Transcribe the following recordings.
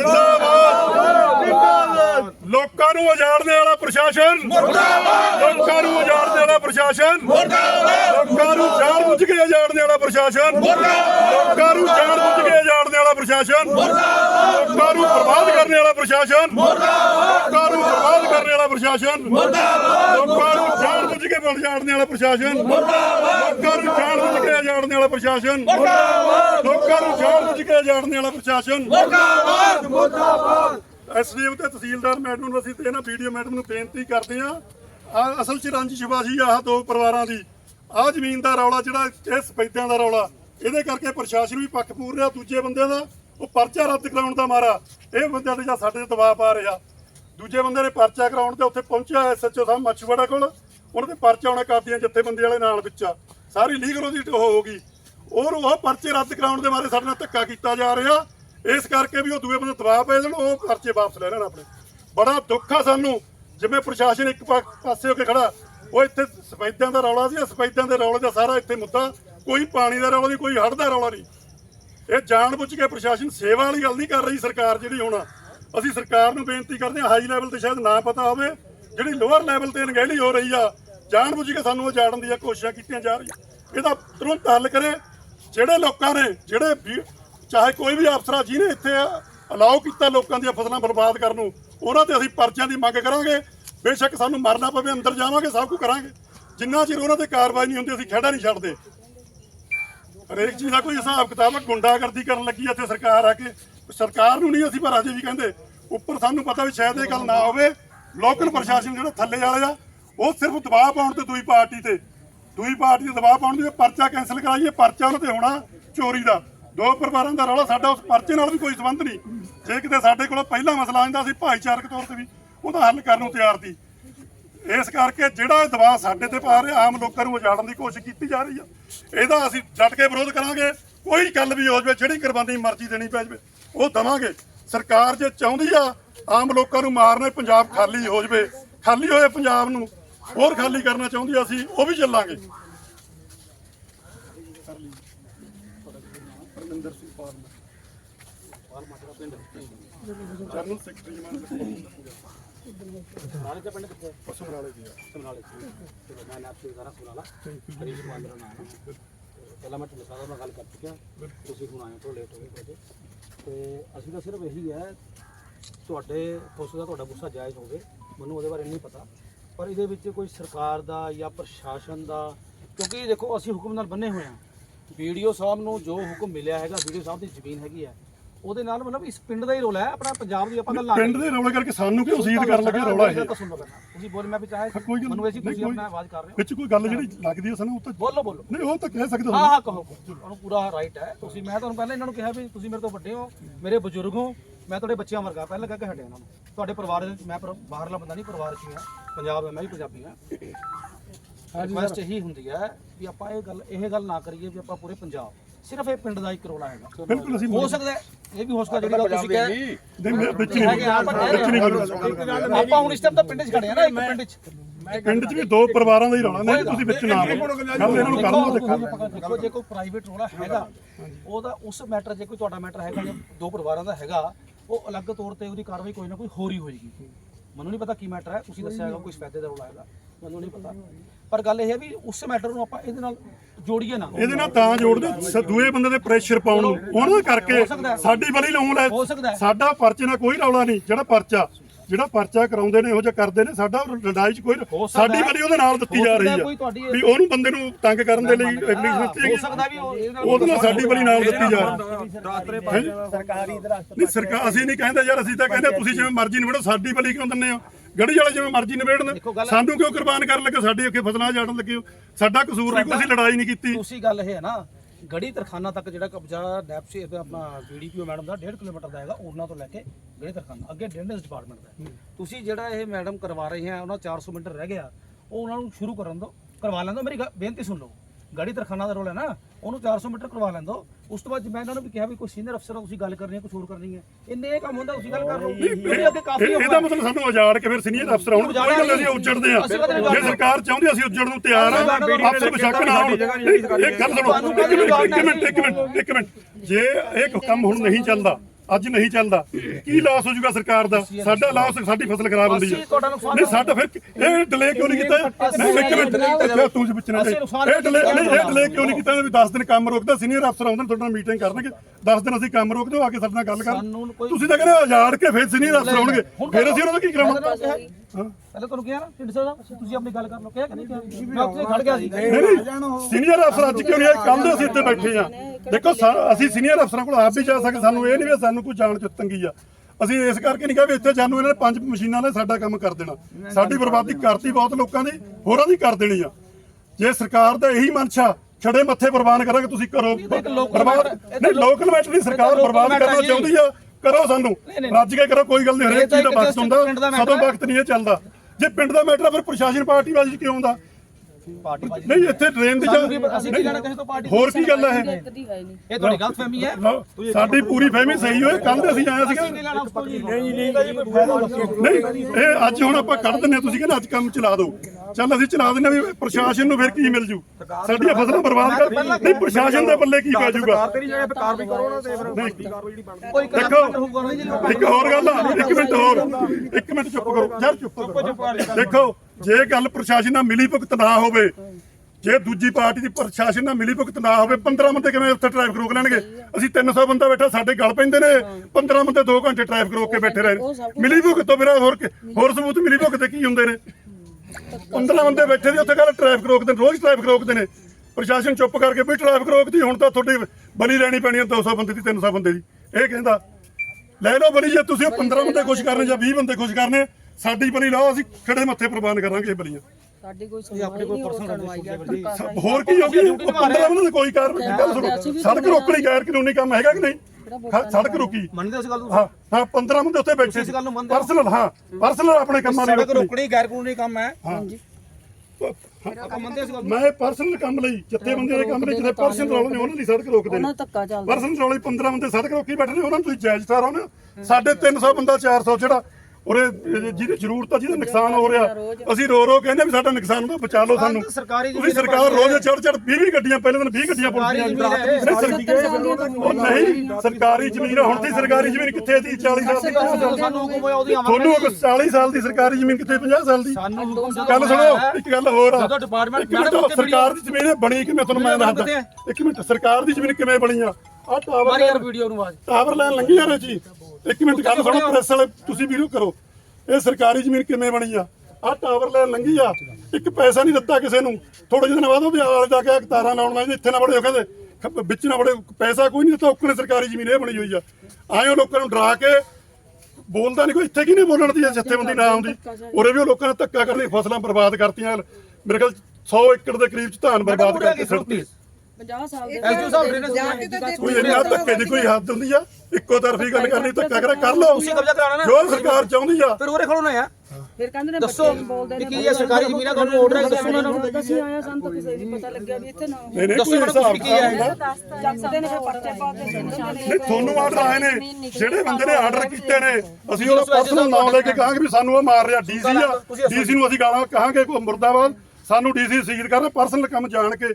나 ਲੋਕਾਂ ਨੂੰ ਉਜਾੜਨੇ ਵਾਲਾ ਪ੍ਰਸ਼ਾਸਨ। ਮੁਰਦਾਬਾਦ! ਲੋਕਾਂ ਨੂੰ ਉਜਾੜਨੇ ਵਾਲਾ ਪ੍ਰਸ਼ਾਸਨ। ਮੁਰਦਾਬਾਦ! ਲੋਕਾਂ ਨੂੰ ਜਾਣ ਬੁੱਝ ਕੇ ਉਜਾੜਨੇ ਵਾਲਾ ਪ੍ਰਸ਼ਾਸਨ। ਮੁਰਦਾਬਾਦ! ਲੋਕਾਂ ਨੂੰ ਜਾਣ ਬੁੱਝ ਕੇ ਉਜਾੜਨੇ ਵਾਲਾ ਪ੍ਰਸ਼ਾਸਨ। ਮੁਰਦਾਬਾਦ! ਲੋਕਾਂ ਨੂੰ ਬਰਬਾਦ ਕਰਨ ਵਾਲਾ ਪ੍ਰਸ਼ਾਸਨ। ਮੁਰਦਾਬਾਦ! ਲੋਕਾਂ ਨੂੰ ਬਰਬਾਦ ਕਰਨ ਵਾਲਾ ਪ੍ਰਸ਼ਾਸਨ। ਮੁਰਦਾਬਾਦ! ਲੋਕਾਂ ਨੂੰ ਜਾਣ ਬੁੱਝ ਕੇ ਉਜਾੜਨੇ ਵਾਲਾ ਪ੍ਰਸ਼ਾਸਨ। ਮੁਰਦਾਬਾਦ! ਲੋਕਾਂ ਨੂੰ ਜਾਣ ਬੁੱਝ ਕੇ ਉਜਾੜਨੇ ਵਾਲਾ ਪ੍ਰਸ਼ਾਸਨ। ਮੁਰਦਾਬਾਦ! ਲੋਕਾਂ ਨੂੰ ਜਾਣ ਬੁੱਝ ਕੇ ਉਜਾੜਨੇ ਵਾਲਾ ਪ੍ਰਸ਼ਾਸਨ। ਐਸਡੀਐਮ ਤੇ ਤਹਿਸੀਲਦਾਰ ਮੈਡਮ ਨੂੰ ਅਸੀਂ ਤੇ ਇਹਨਾਂ ਵੀਡੀਓ ਮੈਡਮ ਨੂੰ ਬੇਨਤੀ ਕਰਦੇ ਆ ਆ ਅਸਲ ਚ ਰੰਜਿਸ਼ ਬਾਜੀ ਆਹ ਦੋ ਪਰਿਵਾਰਾਂ ਦੀ। ਆ ਜ਼ਮੀਨ ਦਾ ਰੌਲਾ ਜਿਹੜਾ ਇਹ ਸਪੈਦਿਆਂ ਦਾ ਰੌਲਾ। ਇਹਦੇ ਕਰਕੇ ਪ੍ਰਸ਼ਾਸਨ ਵੀ ਪੱਖ ਪੂਰ ਰਿਹਾ। ਦੂਜੇ ਬੰਦੇ ਦਾ ਉਹ ਪਰਚਾ ਰੱਦ ਕਰਾਉਣ ਦਾ ਮਾਰਾ। ਇਹ ਬੰਦਿਆਂ ਤੇ ਜਾਂ ਸਾਡੇ ਤੇ ਦਬਾਅ ਪਾ ਰਿਹਾ। ਦੂਜੇ ਬੰਦੇ ਨੇ ਪਰਚਾ ਕਰਾਉਣ ਤੇ ਉੱਥੇ ਪਹੁੰਚਿਆ ਐਸਐਚਓ ਸਾਹਿਬ ਮੱਛਵਾੜਾ ਕੋਲ। ਉਹਨਾਂ ਦੇ ਪਰਚਾ ਉਹਨੇ ਕਰਦੀਆਂ ਜੱਥੇਬੰਦੀ ਵਾਲੇ ਨਾਲ ਵਿੱਚ ਸਾਰੀ ਲੀਗਲ ਉਹਦੀ ਹੋ ਗਈ ਔਰ ਉਹ ਪਰਚੇ ਰੱਦ ਕਰਾਉਣ ਦੇ ਬਾਰੇ ਸਾਡੇ ਨਾਲ ਧੱਕਾ ਕੀਤਾ ਜਾ ਰਿਹਾ। ਇਸ ਕਰਕੇ ਵੀ ਉਹ ਦੂਏ ਬੰਦੇ ਦਬਾਅ ਪੈ ਦੇਣ ਉਹ ਪਰਚੇ ਵਾਪਸ ਲੈ ਲੈਣ ਆਪਣੇ। ਬੜਾ ਦੁੱਖ ਆ ਸਾਨੂੰ, ਜਿਵੇਂ ਪ੍ਰਸ਼ਾਸਨ ਇੱਕ ਪਾਸੇ ਹੋ ਕੇ ਖੜਾ। ਉਹ ਇੱਥੇ ਸਫੈਦਿਆਂ ਦਾ ਰੌਲਾ ਸੀ ਸਫੈਦਿਆਂ ਦੇ ਰੌਲੇ ਦਾ ਸਾਰਾ ਇੱਥੇ ਮੁੱਦਾ। ਕੋਈ ਪਾਣੀ ਦਾ ਰੌਲਾ ਨਹੀਂ, ਕੋਈ ਹੜ੍ਹ ਦਾ ਰੌਲਾ ਨਹੀਂ। ਇਹ ਜਾਣ ਬੁੱਝ ਕੇ ਪ੍ਰਸ਼ਾਸਨ ਸੇਵਾ ਵਾਲੀ ਗੱਲ ਨਹੀਂ ਕਰ ਰਹੀ ਸਰਕਾਰ ਜਿਹੜੀ ਹੁਣ। ਅਸੀਂ ਸਰਕਾਰ ਨੂੰ ਬੇਨਤੀ ਕਰਦੇ ਹਾਂ ਹਾਈ ਲੈਵਲ ਤੇ ਸ਼ਾਇਦ ਨਾ ਪਤਾ ਹੋਵੇ, ਜਿਹੜੀ ਲੋਅਰ ਲੈਵਲ ਤੇ ਅਣਗਹਿਲੀ ਹੋ ਰਹੀ ਆ ਜਾਣ ਬੁੱਝ ਕੇ ਸਾਨੂੰ ਉਜਾੜਨ ਦੀਆਂ ਕੋਸ਼ਿਸ਼ਾਂ ਕੀਤੀਆਂ ਜਾ ਰਹੀਆਂ। ਇਹਦਾ ਤੁਰੰਤ ਹੱਲ ਕਰੇ। ਜਿਹੜੇ ਲੋਕਾਂ ਨੇ, ਜਿਹੜੇ ਵੀ- ਚਾਹੇ ਕੋਈ ਵੀ ਅਫਸਰ ਜਿਹਨੇ ਇੱਥੇ ਅਲਾਉ ਕੀਤਾ ਲੋਕਾਂ ਦੀਆਂ ਫਸਲਾਂ ਬਰਬਾਦ ਕਰਨ ਨੂੰ ਉਹਨਾਂ ਤੇ ਅਸੀਂ ਪਰਚਿਆਂ ਦੀ ਮੰਗ ਕਰਾਂਗੇ। ਬੇਸ਼ੱਕ ਸਾਨੂੰ ਮਰਨਾ ਪਵੇ ਅੰਦਰ ਜਾਵਾਂਗੇ ਸਭ ਕੁਝ ਕਰਾਂਗੇ। ਜਿੰਨਾ ਚਿਰ ਉਹਨਾਂ ਤੇ ਕਾਰਵਾਈ ਨਹੀਂ ਹੁੰਦੀ ਅਸੀਂ ਖਹਿੜਾ ਨਹੀਂ ਛੱਡਦੇ। ਹਰੇਕ ਚੀਜ਼ ਦਾ ਕੋਈ ਹਿਸਾਬ ਕਿਤਾਬ ਆ, ਗੁੰਡਾਗਰਦੀ ਕਰਨ ਲੱਗੀ ਇੱਥੇ ਸਰਕਾਰ ਆ ਕੇ। ਸਰਕਾਰ ਨੂੰ ਨਹੀਂ ਅਸੀਂ ਪਰ ਅਜੇ ਵੀ ਕਹਿੰਦੇ। ਉੱਪਰ ਸਾਨੂੰ ਪਤਾ ਵੀ ਸ਼ਾਇਦ ਇਹ ਗੱਲ ਨਾ ਹੋਵੇ। ਲੋਕਲ ਪ੍ਰਸ਼ਾਸਨ ਜਿਹੜਾ ਥੱਲੇ ਵਾਲੇ ਆ ਉਹ ਸਿਰਫ ਦਬਾਅ ਪਾਉਣ ਤੇ ਦੂਈ ਪਾਰਟੀ ਤੇ। ਦੂਈ ਪਾਰਟੀ ਤੇ ਦਬਾਅ ਪਾਉਣ ਦੀ ਪਰਚਾ ਕੈਨਸਲ ਕਰਾਈਏ ਪਰਚਾ ਉਹਨਾਂ ਤੇ ਹੋਣਾ ਚੋਰੀ ਦਾ। ਦੋ ਪਰਿਵਾਰਾਂ ਦਾ ਰੌਲਾ, ਸਾਡਾ ਉਸ ਪਰਚੇ ਨਾਲ ਵੀ ਕੋਈ ਸੰਬੰਧ ਨਹੀਂ। ਜੇ ਕਿਤੇ ਸਾਡੇ ਕੋਲ ਪਹਿਲਾ ਮਸਲਾ ਆਂਦਾ ਸੀ ਭਾਈਚਾਰਕ ਤੌਰ ਤੇ ਵੀ, ਉਹਦਾ ਹੱਲ ਕਰਨ ਨੂੰ ਤਿਆਰ ਸੀ। ਇਸ ਕਰਕੇ ਜਿਹੜਾ ਦਬਾਅ ਸਾਡੇ ਤੇ ਪਾ ਰਿਹਾ, ਆਮ ਲੋਕਾਂ ਨੂੰ ਉਜਾੜਨ ਦੀ ਕੋਸ਼ਿਸ਼ ਕੀਤੀ ਜਾ ਰਹੀ ਆ। ਇਹਦਾ ਅਸੀਂ ਡਟ ਕੇ ਵਿਰੋਧ ਕਰਾਂਗੇ। ਕੋਈ ਗੱਲ ਵੀ ਹੋ ਜਾਵੇ, ਜਿਹੜੀ ਕੁਰਬਾਨੀ ਮਰਜ਼ੀ ਦੇਣੀ ਪੈ ਜਾਵੇ, ਉਹ ਦਵਾਂਗੇ। ਸਰਕਾਰ ਜੇ ਚਾਹੁੰਦੀ ਆ, ਆਮ ਲੋਕਾਂ ਨੂੰ ਮਾਰਨੇ ਪੰਜਾਬ ਖਾਲੀ ਹੋ ਜਾਵੇ, ਖਾਲੀ ਹੋਏ ਪੰਜਾਬ ਨੂੰ, ਹੋਰ ਖਾਲੀ ਕਰਨਾ ਚਾਹੁੰਦੀ ਅਸੀਂ, ਉਹ ਵੀ ਚੱਲਾਂਗੇ। ਜਰਨਲ ਸੈਕਟਰੀ ਜਮਾਨ ਦਾ ਪਿੰਡ ਕਿੱਥੇ ਪਸਮਰਾਲੇ ਦੀ ਆ ਚਲੋ ਮੈਂ ਨਾਪ ਤੇ ਸਾਰਾ ਸੁਣਾ ਲਾ ਹਰੀਸ਼ ਕੁਮਾਰ ਨਾਮ ਪਹਿਲਾਂ ਮੈਂ ਤੁਹਾਡੇ ਸਾਰਾ ਨਾਲ ਗੱਲ ਕਰ ਚੁੱਕਿਆ ਤੁਸੀਂ ਹੁਣ ਆਏ ਹੋ ਥੋੜਾ ਲੇਟ ਹੋ ਗਏ ਵਜੇ ਤੇ ਅਸੀਂ ਤਾਂ ਸਿਰਫ ਇਹੀ ਹੈ, ਤੁਹਾਡੇ ਪੁੱਛ ਦਾ ਤੁਹਾਡਾ ਗੁੱਸਾ ਜਾਇਜ਼ ਹੋਵੇ, ਮੈਨੂੰ ਉਹਦੇ ਬਾਰੇ ਨਹੀਂ ਪਤਾ, ਪਰ ਇਹਦੇ ਵਿੱਚ ਕੋਈ ਸਰਕਾਰ ਦਾ ਜਾਂ ਪ੍ਰਸ਼ਾਸਨ ਦਾ, ਕਿਉਂਕਿ ਦੇਖੋ ਅਸੀਂ ਹੁਕਮ ਨਾਲ ਬੰਨੇ ਹੋਏ ਹਾਂ। ਵੀਡੀਓ ਸਾਹਿਬ ਨੂੰ ਜੋ ਹੁਕਮ ਮਿਲਿਆ ਹੈਗਾ, ਵੀਡੀਓ ਸਾਹਿਬ ਦੀ ਜ਼ਮੀਨ ਹੈਗੀ ਹੈ। ਉਹਦੇ ਨਾਲ ਮਤਲਬ ਇਸ ਪਿੰਡ ਦਾ ਹੀ ਰੋਲ ਹੈ ਆਪਣਾ ਪੰਜਾਬ ਦੀ ਆਪਾਂ ਗੱਲ ਲਾ ਪਿੰਡ ਦੇ ਰੌਲੇ ਕਰਕੇ ਸਾਨੂੰ ਕਿਉਂ ਸੀਧ ਕਰਨ ਲੱਗੇ ਰੌਲਾ ਇਹ। ਤੁਸੀਂ ਬੋਲ ਮੈਂ ਵੀ ਚਾਹੇ ਮੈਨੂੰ ਐਸੀ ਤੁਸੀਂ ਆਪਣਾ ਆਵਾਜ਼ ਕਰ ਰਹੇ ਹੋ? ਵਿੱਚ ਕੋਈ ਗੱਲ ਜਿਹੜੀ ਲੱਗਦੀ ਹੈ ਸਾਨੂੰ ਉਹ ਤਾਂ ਬੋਲੋ ਬੋਲੋ। ਨਹੀਂ ਉਹ ਤਾਂ ਕਹਿ ਸਕਦੇ ਹਾਂ। ਹੋ ਹਾਂ ਕਹੋ। ਉਹਨੂੰ ਪੂਰਾ ਰਾਈਟ ਹੈ। ਤੁਸੀਂ ਮੈਂ ਤੁਹਾਨੂੰ ਪਹਿਲਾਂ ਇਹਨਾਂ ਨੂੰ ਕਿਹਾ ਵੀ ਤੁਸੀਂ ਮੇਰੇ ਤੋਂ ਵੱਡੇ ਹੋ ਮੇਰੇ ਬਜ਼ੁਰਗ ਹੋ ਮੈਂ ਤੁਹਾਡੇ ਬੱਚਿਆਂ ਵਰਗਾ ਪਹਿਲਾਂ ਕਹਿ ਕੇ ਹਟਿਆ ਇਹਨਾਂ ਨੂੰ। ਤੁਹਾਡੇ ਪਰਿਵਾਰ ਦੇ ਮੈਂ ਬਾਹਰਲਾ ਬੰਦਾ ਨਹੀਂ ਪਰਿਵਾਰ 'ਚ ਹੀ ਹਾਂ। ਪੰਜਾਬ ਮੈਂ ਵੀ ਪੰਜਾਬੀ ਹਾਂ। ਰਿਕੁਐਸਟ ਇਹੀ ਹੁੰਦੀ ਹੈ ਵੀ ਆਪਾਂ ਇਹ ਗੱਲ ਇਹ ਗੱਲ ਨਾ ਕਰੀਏ ਵੀ ਆਪਾਂ ਪੂਰੇ ਪੰਜਾਬ। ਸਿਰਫ ਇਹ ਪਿੰਡ ਦਾ ਇੱਕ ਰੋਲਾ ਹੈਗਾ। ਬਿਲਕੁਲ ਅਸੀਂ ਹੋ ਸਕਦਾ ਹੈ, ਇਹ ਵੀ ਹੋ ਸਕਦਾ ਜਿਹੜੀ ਗੱਲ ਤੁਸੀਂ ਕਹੇ ਨਹੀਂ, ਮੈਂ ਵਿੱਚ ਨਹੀਂ ਹੈਗੇ ਆਪਾਂ ਕਹਿ ਵਿੱਚ ਨਹੀਂ। ਆਪਾਂ ਹੁਣ ਇਸ ਟਾਈਮ ਤਾਂ ਪਿੰਡ 'ਚ ਖੜੇ ਆ ਨਾ ਇੱਕ ਪਿੰਡ 'ਚ। ਪਿੰਡ 'ਚ ਵੀ ਦੋ ਪਰਿਵਾਰਾਂ ਦਾ ਹੀ ਰੌਲਾ। ਨਹੀਂ ਤੁਸੀਂ ਵਿੱਚ ਨਾ ਆਵੋ ਗੱਲ ਇਹਨਾਂ ਨੂੰ ਕਰ ਲਓ ਦੇਖੋ। ਦੇਖੋ ਜੇ ਕੋਈ ਪ੍ਰਾਈਵੇਟ ਰੋਲਾ ਹੈਗਾ ਉਹਦਾ ਉਸ ਮੈਟਰ ਜੇ ਕੋਈ ਤੁਹਾਡਾ ਮੈਟਰ ਹੈਗਾ ਜਾਂ ਦੋ ਪਰਿਵਾਰਾਂ ਦਾ ਹੈਗਾ ਉਹ ਅਲੱਗ ਤੌਰ ਤੇ ਉਹਦੀ ਕਾਰਵਾਈ ਕੋਈ ਨਾ ਕੋਈ ਹੋਰ ਹੀ ਹੋਏਗੀ। ਮੈਨੂੰ ਨਹੀਂ ਪਤਾ ਕੀ ਮੈਟਰ ਹੈ ਤੁਸੀਂ ਦੱਸਿਆ ਹੈਗਾ ਕੋਈ ਸਫੈਦੇ ਦਾ ਰੋਲਾ ਹੈਗਾ ਮੈਨੂੰ ਨਹੀਂ ਪਤਾ। ਪਰ ਗੱਲ ਇਹ ਹੈ ਵੀ ਉਸ ਮੈਟਰ ਨੂੰ ਆਪਾਂ ਇਹਦੇ ਨਾਲ ਜੋੜੀਏ ਨਾ। ਇਹਦੇ ਨਾਲ ਤਾਂ ਜੋੜਦੇ ਸ- ਦੂਏ ਬੰਦੇ ਦੇ ਪ੍ਰੈਸ਼ਰ ਪਾਉਣ ਨੂੰ। ਉਹਨਾਂ ਦਾ ਕਰਕੇ ਸਾਡੀ ਬਲੀ ਲਾਉਣ ਲੈ ਹੋ ਸਕਦਾ ਹੈ। ਸਾਡਾ ਪਰਚੇ ਨਾਲ ਕੋਈ ਰੌਲਾ ਨਹੀਂ ਜਿਹੜਾ ਪਰਚਾ ਜਿਹੜਾ ਪਰਚਾ ਕਰਾਉਂਦੇ ਨੇ ਇਹੋ ਜਿਹਾ ਕਰਦੇ ਨੇ ਸਾਡਾ ਲੜਾਈ 'ਚ ਕੋਈ ਸਾਡੀ। ਬਲੀ ਉਹਦੇ ਨਾਲ ਦਿੱਤੀ ਜਾ ਰਹੀ ਆ ਵੀ ਉਹਨੂੰ ਬੰਦੇ ਨੂੰ ਤੰਗ ਕਰਨ ਦੇ ਲਈ ਐਪਲੀਕੇਸ਼ਨ ਦਿੱਤੀ ਹੋ ਸਕਦਾ ਵੀ ਉਹਦੇ ਨਾਲ ਸਾਡੀ ਬਲੀ ਨਾਲ ਦਿੱਤੀ ਜਾ ਰਹੀ ਸਰਕਾਰੀ ਨਹੀਂ ਸਰਕਾਰ ਅਸੀਂ ਨਹੀਂ ਕਹਿੰਦੇ ਯਾਰ ਅਸੀਂ ਤਾਂ ਕਹਿੰਦੇ ਤੁਸੀਂ ਜਿਵੇਂ ਮਰਜ਼ੀ ਨਿਬੜੋ ਸਾਡੀ ਬਲੀ ਕਿਉਂ ਦਿੰਦੇ ਹੋ? ਗੜੀ ਵਾਲੇ ਜਿਵੇਂ ਮਰਜ਼ੀ ਨਿਬੇੜਨ। ਸਾਨੂੰ ਕਿਉਂ ਕੁਰਬਾਨ ਕਰਨ ਲੱਗੇ ਸਾਡੀ ਅੱਗੇ ਫਸਲਾਂ ਜਾੜਨ ਲੱਗੇ ਸਾਡਾ ਕਸੂਰ ਨਹੀਂ ਕੋਈ ਅਸੀਂ ਲੜਾਈ ਨਹੀਂ ਕੀਤੀ। ਤੁਸੀਂ ਗੱਲ ਇਹ ਹੈ ਨਾ ਗੜੀ ਤਰਖਾਨਾ ਤੱਕ ਜਿਹੜਾ ਕਬਜ਼ਾ ਨੈਪਸੀ ਤੇ ਆਪਣਾ ਬੀਡੀਪੀਓ ਮੈਡਮ ਦਾ 1.5 ਕਿਲੋਮੀਟਰ ਦਾ ਹੈਗਾ ਉਹਨਾਂ ਤੋਂ ਲੈ ਕੇ ਗੜੀ ਤਰਖਾਨਾ ਅੱਗੇ ਡਰੇਨੇਜ ਡਿਪਾਰਟਮੈਂਟ ਦਾ ਹੈ। ਤੁਸੀਂ ਜਿਹੜਾ ਇਹ ਮੈਡਮ ਕਰਵਾ ਰਹੇ ਹੈ ਉਹਨਾਂ 400 ਮੀਟਰ ਰਹਿ ਗਿਆ ਉਹ ਉਹਨਾਂ ਨੂੰ ਸ਼ੁਰੂ ਕਰਨ ਦਿਓ ਕਰਵਾ ਲੈਣ ਦਿਓ ਮੇਰੀ ਗੱਲ- ਬੇਨਤੀ ਸੁਣ ਲਓ ਗੜੀ ਤਰਖਾਨਾ ਦਾ ਰੋਲ ਹੈ ਨਾ ਉਹਨੂੰ 400 ਮੀਟਰ ਕਰਵਾ ਲੈਣ ਦਿਓ ਉਸ ਤੋਂ ਬਾਅਦ ਮੈਂ ਇਹਨਾਂ ਨੂੰ ਵੀ ਕਿਹਾ ਵੀ ਕੋਈ ਸੀਨੀਅਰ ਅਫਸਰ ਨਾਲ ਤੁਸੀਂ ਗੱਲ ਕਰਨੀ ਹੈ ਕੁਝ ਹੋਰ ਕਰਨੀ ਹੈ। ਇੰਨੇ ਇਹ ਕੰਮ ਹੁੰਦਾ ਤੁਸੀਂ ਗੱਲ ਕਰ ਲਓ। ਮੇਰੇ ਅੱਗੇ ਕਾਫੀ ਇਹ- ਇਹਦਾ ਮਤਲਬ ਸਾਨੂੰ ਉਜਾੜ ਕੇ ਫਿਰ ਸੀਨੀਅਰ ਅਫਸਰ ਆਉਣ। ਕੋਈ ਗੱਲ ਅਸੀਂ ਉੱਜੜਦੇ ਆ ਜੇ ਸਰਕਾਰ ਚਾਹੁੰਦੀ ਅਸੀਂ ਉੱਜੜ ਨੂੰ ਤਿਆਰ ਆ ਅਫਸਰ ਬਸ਼ੱਕ ਨਾ ਆਉਣ ਇਹ ਗੱਲ ਸੁਣੋ ਇੱਕ ਮਿੰਟ ਇੱਕ ਮਿੰਟ ਇੱਕ ਮਿੰਟ। ਜੇ ਇਹ ਕੰਮ ਹੁਣ ਨਹੀਂ ਚੱਲਦਾ ਅੱਜ ਨਹੀਂ ਚੱਲਦਾ। ਕੀ ਲਾਸ ਹੋ ਜਾਊਗਾ ਸਰਕਾਰ ਦਾ? ਸਾਡਾ ਲਾਸ ਸਾਡੀ ਫਸਲ ਖਰਾਬ ਹੁੰਦੀ ਹੈ ਨਹੀਂ ਸਾਡਾ ਫਿਰ ਇਹ ਡਿਲੇ ਕਿਉਂ ਨਹੀਂ ਕੀਤਾ? ਨਹੀਂ ਇੱਕ ਮਿੰਟ ਅੱਛਾ ਤੂੰ ਜੀ ਪੁੱਛਣਾ ਇਹ ਡਿਲੇ ਨਹੀਂ ਇਹ ਡਿਲੇ ਕਿਉਂ ਨਹੀਂ ਕੀਤਾ? ਵੀ 10 ਦਿਨ ਕੰਮ ਰੋਕਦਾ ਸੀਨੀਅਰ ਅਫਸਰ ਆਉਂਦੇ ਨੇ ਤੁਹਾਡੇ ਨਾਲ ਮੀਟਿੰਗ ਕਰਨਗੇ। 10 ਦਿਨ ਅਸੀਂ ਕੰਮ ਰੋਕਦੇ ਹਾਂ, ਆ ਕੇ ਸਾਡੇ ਨਾਲ ਗੱਲ ਕਰਨ। ਕੋਈ- ਤੁਸੀਂ ਤਾਂ ਕਹਿੰਦੇ ਆਜ਼ਾਦ ਕੇ ਫਿਰ ਸੀਨੀਅਰ ਅਫਸਰ ਆਉਣਗੇ। ਫਿਰ ਅਸੀਂ ਉਹਨਾਂ ਦਾ ਕੀ ਕਰਾਉਣਾ ਹਾਂ? ਪਹਿਲਾਂ ਤੁਹਾਨੂੰ ਕਿਹਾ ਨਾ ਢਿੰਡ ਸਾਹਿਬ ਤੁਸੀਂ ਆਪਣੀ ਗੱਲ ਕਰ ਲਓ ਕਿਹਾ ਕਿ ਨਹੀਂ ਕਿਹਾ? ਮੈਂ ਉੱਥੇ ਖੜ ਗਿਆ ਸੀ। ਨਹੀਂ ਨਹੀਂ ਸੀਨੀਅਰ ਅਫਸਰ ਅੱਜ ਕਿਉਂ ਨਹੀਂ ਆਏ? ਕੱਲ ਦੇ ਅਸੀਂ ਇੱਥੇ ਬੈਠੇ ਆ ਦੇਖੋ ਸਾ- ਅਸੀਂ ਸੀਨੀਅਰ ਅਫਸਰਾਂ ਕੋਲ ਆਪ ਵੀ ਜਾ ਸਕਦੇ ਸਾਨੂੰ ਇਹ ਨਹੀਂ ਵੀ ਸਾਨੂੰ ਕੋਈ ਜਾਣ ਚ ਤੰਗੀ ਆ। ਅਸੀਂ ਇਸ ਕਰਕੇ ਨਹੀਂ ਕਿਹਾ ਵੀ ਇੱਥੇ ਜਾਨੂੰ ਇਹਨਾਂ ਨੇ ਪੰਜ ਮਸ਼ੀਨਾਂ ਨੇ ਸਾਡਾ ਕੰਮ ਕਰ ਦੇਣਾ। ਸਾਡੀ ਬਰਬਾਦੀ ਕਰਤੀ ਬਹੁਤ ਲੋਕਾਂ ਦੀ ਹੋਰਾਂ ਦੀ ਕਰ ਦੇਣੀ ਆ। ਜੇ ਸਰਕਾਰ ਦਾ ਇਹੀ ਮਨਸ਼ਾ ਛੜੇ ਮੱਥੇ ਪ੍ਰਵਾਨ ਕਰਾਂਗੇ ਤੁਸੀਂ ਕਰੋ। ਬਰਬਾਦ ਨਹੀਂ ਲੋਕਲ ਮੈਟਰ ਨਹੀਂ ਸਰਕਾਰ ਬਰਬਾਦ ਕਰਨਾ ਚਾਹੁੰਦੀ ਆ। ਕਰੋ ਸਾਨੂੰ। ਰੱਜ ਕੇ ਕਰੋ ਕੋਈ ਗੱਲ ਨਹੀਂ ਹਰੇਕ ਚੀਜ਼ ਦਾ ਵਕਤ ਹੁੰਦਾ। ਸਦੋਂ ਵਕਤ ਨਹੀਂ ਇਹ ਚੱਲਦਾ। ਜੇ ਪਿੰਡ ਦਾ ਮੈਟਰ ਆ ਫਿਰ ਪ੍ਰਸ਼ਾਸਨ ਪਾਰਟੀ ਵਾਲੀ ਕਿਉਂ ਆਉਂਦਾ ਨਹੀਂ ਇੱਥੇ ਟ੍ਰੇਨ ਦੀ ਸਾਨੂੰ ਕੀ ਅਸੀਂ ਕੀ ਲੈਣਾ ਕਿਸੇ ਤੋਂ ਪਾਰਟੀ? ਹੋਰ ਕੀ ਗੱਲ ਹੈ? ਇਹ ਇਹ ਤੁਹਾਡੀ ਗਲਤਫਹਿਮੀ ਹੈ। ਸਾਡੀ ਪੂਰੀ ਫਹਿਮੀ ਸਹੀ ਹੋਏ। ਕੱਲ ਦੇ ਅਸੀਂ ਆਏ ਸੀਗੇ। ਕੀ ਲੈਣਾ ਉਸ ਤੋਂ ਜੀ? ਨਹੀਂ ਇਹ ਅੱਜ ਹੁਣ ਆਪਾਂ ਕੱਢ ਦਿੰਨੇ ਤੁਸੀਂ ਕਹਿੰਦੇ ਅੱਜ ਕੰਮ ਚਲਾ ਦਿਓ। ਚੱਲ ਅਸੀਂ ਚਲਾ ਦਿੰਨੇ ਵੀ ਪ੍ਰਸ਼ਾਸਨ ਨੂੰ ਫਿਰ ਕੀ ਮਿਲ ਜੂ? ਸਾਡੀਆਂ ਫਸਲਾਂ ਬਰਬਾਦ ਕਰ ਨਹੀਂ ਪ੍ਰਸ਼ਾਸਨ ਦੇ ਪੱਲੇ ਕੀ ਪੈ ਜਾਊਗਾ? ਤੇਰੀ ਜਗ੍ਹਾ ਤੇ ਕਾਰਵਾਈ ਕਰੋ ਨਾ ਤੇ ਫਿਰ ਬਾਕੀ ਕਾਰਵਾਈ ਜਿਹੜੀ ਬਣਦੀ ਕੋਈ ਦੇਖੋ ਹੋਊਗਾ ਨਾ ਜੀ ਇੱਕ ਹੋਰ ਗੱਲ ਆ। ਇੱਕ ਮਿੰਟ ਹੋਰ। ਇੱਕ ਮਿੰਟ ਚੁੱਪ ਕਰੋ। ਯਾਰ ਚੁੱਪ ਕਰੋ। ਦੇਖੋ ਜੇ ਗੱਲ ਪ੍ਰਸ਼ਾਸਨ ਨਾਲ ਮਿਲੀ ਭੁਗਤ ਨਾ ਹੋਵੇ, ਜੇ ਦੂਜੀ ਪਾਰਟੀ ਦੀ ਪ੍ਰਸ਼ਾਸਨ ਨਾਲ ਮਿਲੀ ਭੁਗਤ ਨਾ ਹੋਵੇ 15 ਬੰਦੇ ਕਿਵੇਂ ਉੱਥੇ ਟ੍ਰੈਫਿਕ ਰੋਕ ਲੈਣਗੇ? ਅਸੀਂ 300 ਬੰਦਾ ਬੈਠਾ, ਸਾਡੇ ਗਲ ਪੈਂਦੇ ਨੇ। 15 ਬੰਦੇ 2 ਘੰਟੇ ਟ੍ਰੈਫਿਕ ਰੋਕ ਕੇ ਬੈਠੇ ਰਹੇ। ਮਿਲੀ ਭੁਗਤ ਤੋਂ ਬਿਨਾਂ ਹੋਰ ਹੋਰ ਸਬੂਤ ਮਿਲੀ ਭੁਗਤ ਦੇ ਕੀ ਹੁੰਦੇ ਨੇ? 15 ਬੰਦੇ ਬੈਠੇ ਨੇ, ਉੱਥੇ ਗੱਲ ਟ੍ਰੈਫਿਕ ਰੋਕਦੇ ਨੇ, ਰੋਜ਼ ਟ੍ਰੈਫਿਕ ਰੋਕਦੇ ਨੇ। ਪ੍ਰਸ਼ਾਸਨ ਚੁੱਪ ਕਰਕੇ ਵੀ ਟ੍ਰੈਫਿਕ ਰੋਕਦੀ, ਹੁਣ ਤਾਂ ਤੁਹਾਡੀ ਬਲੀ ਲੈਣੀ ਪੈਣੀ ਹੈ 200 ਬੰਦੇ ਦੀ 300 ਬੰਦੇ ਦੀ। ਇਹ ਕਹਿੰਦਾ, ਲੈ ਲਓ ਬਲੀ, ਜੇ ਤੁਸੀਂ ਉਹ 15 ਬੰਦੇ ਖੁਸ਼ ਕਰਨੇ ਜਾਂ 20 ਬੰਦੇ ਖੁਸ਼ ਕਰਨੇ ਸਾਡੀ ਬਲੀ ਲਾਓ ਅਸੀਂ ਖੜੇ ਮੱਥੇ ਪ੍ਰਵਾਨ ਕਰਾਂਗੇ ਬਲੀਆਂ? ਸਾਡੀ ਕੋਈ ਸੁਣਵਾਈ ਨਹੀਂ ਉਹ ਕਰਵਾਈ ਜਾ। ਹੋਰ ਕੀ ਹੋਗੀ? ਉਹ 15 ਬੰਦੇ ਦੀ ਕੋਈ ਗੱਲ ਸੁਣੋ। ਸੜਕ ਰੋਕਣੀ ਗੈਰ ਕਾਨੂੰਨੀ ਕੰਮ ਹੈਗਾ ਕਿ ਨਹੀਂ? ਸੜਕ ਰੋਕੀ। ਮੰਨਦੇ ਉਸ ਗੱਲ ਨੂੰ? ਹਾਂ ਹਾਂ 15 ਬੰਦੇ ਉੱਥੇ ਬੈਠੇ ਇਸ ਗੱਲ ਨੂੰ ਮੰਨਦੇ ਹੋ? ਪਰਸਨਲ ਹਾਂ ਪਰਸਨਲ ਆਪਣੇ ਕੰਮਾਂ ਲਈ ਸੜਕ ਰੋਕਣੀ। ਗੈਰ ਕਾਨੂੰਨੀ ਕੰਮ ਹੈ? ਹਾਂਜੀ। ਆਪਾਂ ਮੰਨਦੇ ਇਸ ਗੱਲ ਨੂੰ? ਮੈਂ ਪਰਸਨਲ ਕੰਮ ਲਈ ਜੱਥੇ ਬੰਦੇ ਦੇ ਕੰਮ ਲਈ ਜਿਹੜੇ ਪਰਸਨਲ ਰੌਲੇ ਨੇ ਉਹਨਾਂ ਦੀ ਸੜਕ ਰੋਕਦੇ ਨੇ। ਉਹਨਾਂ ਧੱਕਾ ਚੱਲਦਾ। ਪਰਸਨਲ ਰੌਲੇ 15 ਬੰਦੇ ਸੜਕ ਰੋਕੀ ਬੈਠੇ ਨੇ ਉਹਨਾਂ ਨੂੰ ਤੁਸੀਂ ਜਾਇਜ਼ ਠਹਿਰਾਓ ਨਾ। ਸਾਡੇ 300 ਬੰਦਾ 400 ਜਿਹੜਾ ਉਰੇ ਜਿਹਦੀ ਜ਼ਰੂਰਤ ਆ ਜਿਹਦਾ ਨੁਕਸਾਨ ਹੋ ਰਿਹਾ ਅਸੀਂ ਰੋ ਰੋ ਕਹਿੰਦੇ ਵੀ ਸਾਡਾ ਨੁਕਸਾਨ ਹੁੰਦਾ ਬਚਾ ਲਓ ਸਾਨੂੰ। ਸਰਕਾਰੀ ਤੁਸੀਂ ਸਰਕਾਰ ਰੋਜ਼ ਚੜ ਚੜ 20 20 ਗੱਡੀਆਂ ਪਹਿਲੇ ਦਿਨ 20 ਗੱਡੀਆਂ ਪੁੱਛਦੀਆਂ ਉਹ ਨਹੀਂ ਸਰਕਾਰੀ ਜ਼ਮੀਨ ਹੁਣ ਦੀ ਸਰਕਾਰੀ ਜ਼ਮੀਨ ਕਿੱਥੇ ਦੀ 40 ਸਾਲ ਦੀ? ਸਾਨੂੰ ਹੁਕਮ ਹੋਇਆ ਉਹਦੀ ਤੁਹਾਨੂੰ ਉਹ 40 ਸਾਲ ਦੀ ਸਰਕਾਰੀ ਜ਼ਮੀਨ ਕਿੱਥੇ 50 ਸਾਲ ਦੀ? ਸਾਨੂੰ ਹੁਕਮ ਗੱਲ ਸੁਣੋ ਇੱਕ ਗੱਲ ਹੋਰ ਆ। ਸਰਕਾਰ ਦੀ ਜ਼ਮੀਨ ਬਣੀ ਕਿਵੇਂ? ਤੁਹਾਨੂੰ ਮੈਂ ਦੱਸਦਾ। ਇੱਕ ਮਿੰਟ ਸਰਕਾਰ ਦੀ ਜ਼ਮੀਨ ਕਿਵੇਂ ਬਣੀ ਆ? ਆ ਟਾਵਰ ਯਾਰ ਵੀਡੀਓ ਨੂੰ ਆਵਾਜ਼। ਟਾਵਰ ਲੈਣ ਲੰਘੀ ਜਾ ਰਹੇ ਜੀ। ਇੱਕ ਮਿੰਟ ਗੱਲ ਸੁਣੋ ਪ੍ਰੈਸ ਵਾਲੇ ਤੁਸੀਂ ਵੀਡੀਓ ਕਰੋ। ਇਹ ਸਰਕਾਰੀ ਜ਼ਮੀਨ ਕਿਵੇਂ ਬਣੀ ਆ? ਆ ਟਾਵਰ ਲੈਣ ਲੰਘੀ ਆ। ਇੱਕ ਪੈਸਾ ਨਹੀਂ ਦਿੱਤਾ ਕਿਸੇ ਨੂੰ। ਥੋੜੇ ਜਿਹੇ ਦਿਨ ਬਾਅਦ ਉਹ ਵੀ ਆਲੇ ਜਾ ਕੇ ਤਾਰਾਂ ਲਾਉਣ ਲੱਗੇ ਇੱਥੇ ਨਾ ਬੜੇ ਉਹ ਕਹਿੰਦੇ ਵਿੱਚ ਨਾ ਬੜੇ ਪੈਸਾ ਕੋਈ ਨਹੀਂ ਦਿੱਤਾ ਉੱਕਣੇ ਸਰਕਾਰੀ ਜ਼ਮੀਨ ਇਹ ਬਣੀ ਹੋਈ ਆ। ਆਏ ਲੋਕਾਂ ਨੂੰ ਡਰਾ ਕੇ ਬੋਲਦਾ ਨਹੀਂ ਕੋਈ ਇੱਥੇ ਕੀ ਨਹੀਂ ਬੋਲਣ ਦੀ ਜਥੇਬੰਦੀ ਨਾ ਆਉਂਦੀ? ਉਰੇ ਵੀ ਉਹ ਲੋਕਾਂ ਨੇ ਧੱਕਾ ਕਰਕੇ ਫਸਲਾਂ ਬਰਬਾਦ ਕਰਤੀਆਂ। ਮੇਰੇ ਖਿਆਲ 100 ਏਕੜ ਦੇ ਕਰੀਬ ਚ ਧਾਨ ਬਰਬਾਦ ਕਰਕੇ ਸੁੱਟਤੀ। 50 ਸਾਲ ਦੇ ਐਸਡੀਓ ਸਾਹਿਬ ਡਰੇਨੇਜ ਕੋਈ ਇੰਨਾ ਧੱਕੇ ਦੀ ਕੋਈ ਹੱਦ ਹੁੰਦੀ ਆ? ਇੱਕੋ ਤਰਫੀ ਗੱਲ ਕਰਨੀ ਧੱਕਾ ਕਰੇ ਕਰ ਲਓ। ਤੁਸੀਂ ਕਬਜ਼ਾ ਕਰਾਉਣਾ ਨਾ। ਜੋ ਸਰਕਾਰ ਚਾਹੁੰਦੀ ਆ। ਫਿਰ ਉਰੇ ਖੜੋ ਨਾ ਯਾਰ। ਫਿਰ ਕਹਿੰਦੇ ਨੇ ਦੱਸੋ ਬੱਚੇ ਬੋਲਦੇ ਕਿ ਨੇ ਕੀ ਇਹ ਸਰਕਾਰੀ ਜ਼ਮੀਨ ਆ ਤੁਹਾਨੂੰ ਆਰਡਰ ਹੈ ਦੱਸੋ ਨਾ। ਇਹਨਾਂ ਨੂੰ ਅਸੀਂ ਆਇਆ ਸਾਨੂੰ ਤਾਂ ਕਿਸੇ ਨਹੀਂ ਪਤਾ ਲੱਗਿਆ ਵੀ ਇੱਥੇ ਨਾ ਨਹੀਂ ਨਹੀਂ ਦੱਸੋ ਕੋਈ ਮੈਡਮ ਹਿਸਾਬ ਤੁਸੀਂ ਕੀ ਹੈ? ਹੁੰਦਾ ਚੱਕਦੇ ਨੇ ਫਿਰ ਪਰਚੇ ਪਾ ਕੇ ਨਿਸ਼ਾਨ ਨਹੀਂ ਤੁਹਾਨੂੰ ਆਰਡਰ ਆਏ ਨੇ। ਜਿਹੜੇ ਬੰਦੇ ਨੇ ਆਰਡਰ ਕੀਤੇ ਨੇ ਅਸੀਂ ਉਹਦਾ ਪਰਸਨਲ ਨਾਮ ਲੈ ਕੇ ਕਹਾਂਗੇ ਵੀ ਸਾਨੂੰ ਉਹ ਮਾਰ ਰਿਹਾ ਡੀਸੀ ਆ। ਡੀਸੀ ਨੂੰ ਅਸੀਂ ਗਾਲਾਂ ਕਹਾਂਗੇ ਮੁਰਦਾਬਾਦ। ਸਾਨੂੰ ਡੀਸੀ ਸ਼ਹੀਦ ਕਰਨਾ ਪਰਸਨਲ ਕੰਮ ਜਾਣ ਕੇ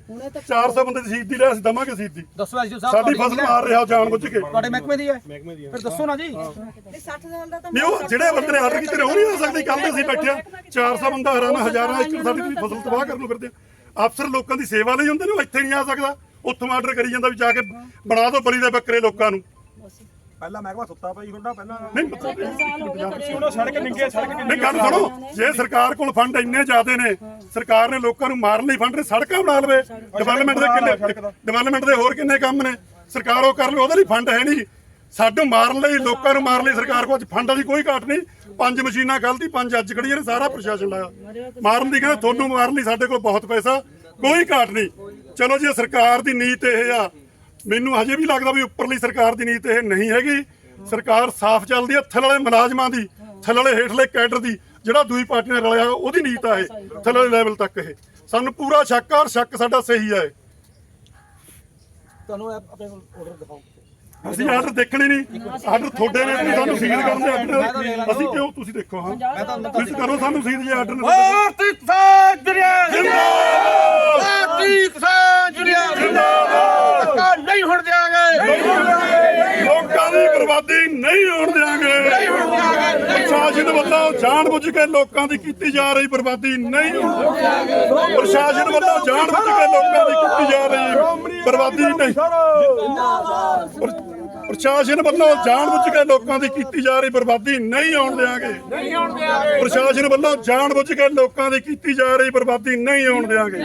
400 ਬੰਦੇ ਦੀ ਸ਼ਹੀਦੀ ਲੈ ਅਸੀਂ ਦਵਾਂਗੇ ਦੱਸੋ ਐਸਡੀਓ ਸਾਹਿਬ ਸਾਡੀ ਫਸਲ ਮਾਰ ਰਿਹਾ ਜਾਣ ਬੁੱਝ ਕੇ। ਤੁਹਾਡੇ ਮਹਿਕਮੇ ਦੀ ਹੈ? ਫਿਰ ਦੱਸੋ ਨਾ ਜੀ। 60 ਸਾਲ ਦਾ ਤਾਂ ਨਹੀਂ ਉਹ ਜਿਹੜੇ ਬੰਦੇ ਨੇ ਆਰਡਰ ਕੀਤੇ ਨੇ ਉਹ ਨਹੀਂ ਹੋ ਸਕਦੇ ਕੱਲ ਦੇ ਅਸੀਂ ਬੈਠੇ ਆ 400 ਬੰਦਾ ਹਰਾਨਾ ਹਜ਼ਾਰਾਂ ਏਕੜ ਸਾਡੀ ਤੁਸੀਂ ਫਸਲ ਤਬਾਹ ਕਰਨ ਨੂੰ ਫਿਰਦੇ। ਅਫਸਰ ਲੋਕਾਂ ਦੀ ਸੇਵਾ ਲਈ ਹੁੰਦੇ ਨੇ ਉਹ ਇੱਥੇ ਨਹੀਂ ਆ ਸਕਦਾ। ਉੱਥੋਂ ਆਰਡਰ ਕਰੀ ਜਾਂਦਾ ਵੀ ਜਾ ਕੇ ਬਣਾ ਦਿਓ ਬਲੀ ਦੇ ਬੱਕਰੇ ਲੋਕਾਂ ਨੂੰ। ਪਹਿਲਾਂ ਮਹਿਕਮਾ ਸੁੱਤਾ ਜੀ ਹੁੰਦਾ ਪਹਿਲਾਂ ਨਹੀਂ ਪਤਾ ਸਾਲ ਹੋ ਗਏ ਕਰੇ ਉਹਨੂੰ ਸੜਕ ਨਿੰਗੇ ਸੜਕ ਨਹੀਂ ਗੱਲ ਸੁਣੋ ਜੇ ਸਰਕਾਰ ਕੋਲ ਫੰਡ ਇੰਨੇ ਜ਼ਿਆਦੇ ਨੇ ਸਰਕਾਰ ਨੇ ਲੋਕਾਂ ਨੂੰ ਮਾਰਨ ਲਈ ਫੰਡ ਨੇ ਸੜਕਾਂ ਬਣਾ ਲਵੇ। ਡਿਵੈਲਪਮੈਂਟ ਦੇ ਕਿੰਨੇ ਡਿਵੈਲਪਮੈਂਟ ਦੇ। ਹੋਰ ਕਿੰਨੇ ਕੰਮ ਨੇ? ਸਰਕਾਰ ਉਹ ਕਰ ਲਵੇ ਉਹਦੇ ਲਈ ਫੰਡ ਹੈ ਨਹੀਂ। ਸਾਨੂੰ ਮਾਰਨ ਲਈ ਲੋਕਾਂ ਨੂੰ ਮਾਰਨ ਲਈ ਸਰਕਾਰ ਕੋਲ ਅੱਜ ਫੰਡਾਂ ਦੀ ਕੋਈ ਘਾਟ ਨਹੀਂ। ਪੰਜ ਮਸ਼ੀਨਾਂ ਗਲਤੀ ਪੰਜ ਅੱਜ ਖੜੀਆਂ ਨੇ ਸਾਰਾ ਪ੍ਰਸ਼ਾਸਨ ਲਾਇਆ। ਮਾਰਨ ਦੀ ਕਹਿੰਦੇ ਤੁਹਾਨੂੰ ਮਾਰਨ ਲਈ ਸਾਡੇ ਕੋਲ ਬਹੁਤ ਪੈਸਾ ਕੋਈ ਘਾਟ ਨਹੀਂ। ਚਲੋ ਜੇ ਸਰਕਾਰ ਦੀ ਨੀਤ ਇਹ ਆ। ਮੈਨੂੰ ਹਜੇ ਵੀ ਲੱਗਦਾ ਵੀ ਉੱਪਰਲੀ ਸਰਕਾਰ ਦੀ ਨੀਤ ਇਹ ਨਹੀਂ ਹੈਗੀ। ਸਰਕਾਰ ਸਾਫ਼ ਚੱਲਦੀ ਹੈ ਥੱਲੇ ਵਾਲੇ ਮੁਲਾਜ਼ਮਾਂ ਦੀ ਥੱਲੇ ਵਾਲੇ ਹੇਠਲੇ ਕੈਡਰ ਦੀ ਜਿਹੜਾ ਦੂਈ ਪਾਰਟੀ ਨੇ ਰਲਿਆ ਉਹਦੀ ਨੀਤ ਆ ਇਹ ਥੱਲੇ ਵਾਲੇ ਲੈਵਲ ਤੱਕ ਇਹ। ਸਾਨੂੰ ਪੂਰਾ ਸ਼ੱਕ ਆ ਔਰ ਸ਼ੱਕ ਸਾਡਾ ਸਹੀ ਆ ਇਹ। ਤੁਹਾਨੂੰ ਆਪਣੇ ਆਰਡਰ ਦਿਖਾਓ। ਅਸੀਂ ਆਰਡਰ ਦੇਖਣੇ ਨਹੀਂ ਆਰਡਰ ਤੁਹਾਡੇ ਨੇ ਤੁਸੀਂ ਸਾਨੂੰ ਸੀਲ ਕਰਨ ਦੇ ਆਰਡਰ ਅਸੀਂ ਕਿਉਂ ਤੁਸੀਂ ਦੇਖੋ ਹਾਂ। ਤੁਸੀਂ ਕਰੋ ਸਾਨੂੰ ਸੀਲ ਜੇ ਆਰਡਰ ਭਾਰਤੀ ਕਿਸਾਨ ਦੁਨੀਆ ਜਿੰਦਾਬਾਦ! ਕਿਸਾਨ ਦੁਨੀਆ ਜਿੰਦਾਬਾਦ! ਨਹੀਂ ਹੋਣ ਦਿਆਂਗੇ ਲੋਕਾਂ ਦੀ ਬਰਬਾਦੀ ਨਹੀਂ ਹੋਣ ਦਿਆਂਗੇ ਪ੍ਰਸ਼ਾਸਨ ਵੱਲੋਂ ਜਾਣਬੁੱਝ ਕੇ ਲੋਕਾਂ ਦੀ ਕੀਤੀ ਜਾ ਰਹੀ ਬਰਬਾਦੀ ਨਹੀਂ ਹੋਣ ਦਿਆਂਗੇ ਪ੍ਰਸ਼ਾਸਨ ਵੱਲੋਂ ਜਾਣਬੁੱਝ ਕੇ ਲੋਕਾਂ ਦੀ ਕੀਤੀ ਜਾ ਰਹੀ ਬਰਬਾਦੀ ਨਹੀਂ ਪ੍ਰ- ਪ੍ਰਸ਼ਾਸਨ ਵੱਲੋਂ ਜਾਣਬੁੱਝ ਕੇ ਲੋਕਾਂ ਦੀ ਕੀਤੀ ਜਾ ਰਹੀ ਬਰਬਾਦੀ ਨਹੀਂ ਹੋਣ ਦਿਆਂਗੇ ਨਹੀਂ ਹੋਣ ਦਿਆਂਗੇ ਪ੍ਰਸ਼ਾਸਨ ਵੱਲੋਂ ਜਾਣਬੁੱਝ ਕੇ ਲੋਕਾਂ ਦੀ ਕੀਤੀ ਜਾ ਰਹੀ ਬਰਬਾਦੀ ਨਹੀਂ ਹੋਣ ਦਿਆਂਗੇ